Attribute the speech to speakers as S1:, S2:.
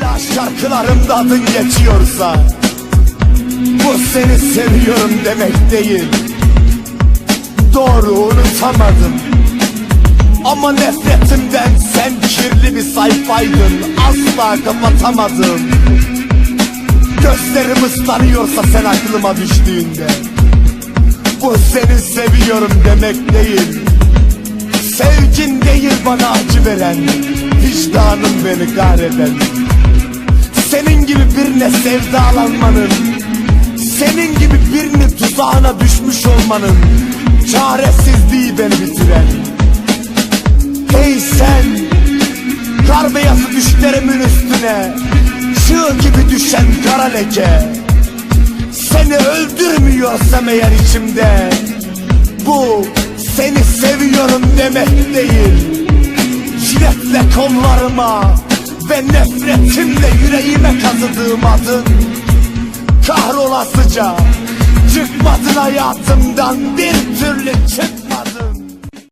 S1: Hala şarkılarımda adın geçiyorsa Bu seni seviyorum demek değil. Doğru unutamadım. Ama nefretimden sen kirli bir sayfaydın. Asla kapatamadım. Gözlerim ıslanıyorsa sen aklıma düştüğünde Bu seni seviyorum demek değil. Sevgin değil bana acı veren Vicdanım beni kahreden Senin gibi birine sevdalanmanın Senin gibi birini tuzağına düşmüş olmanın Çaresizliği beni bitiren. Hey sen Kar beyazı düşlerimin üstüne Çığ gibi düşen kara leke. Seni öldürmüyorsam eğer içimde Bu seni seviyorum demek değil. Jiletle kollarıma Ve nefretimle yüreğime kazıdığım adın. Kahrolasıca Çıkmadın hayatımdan bir türlü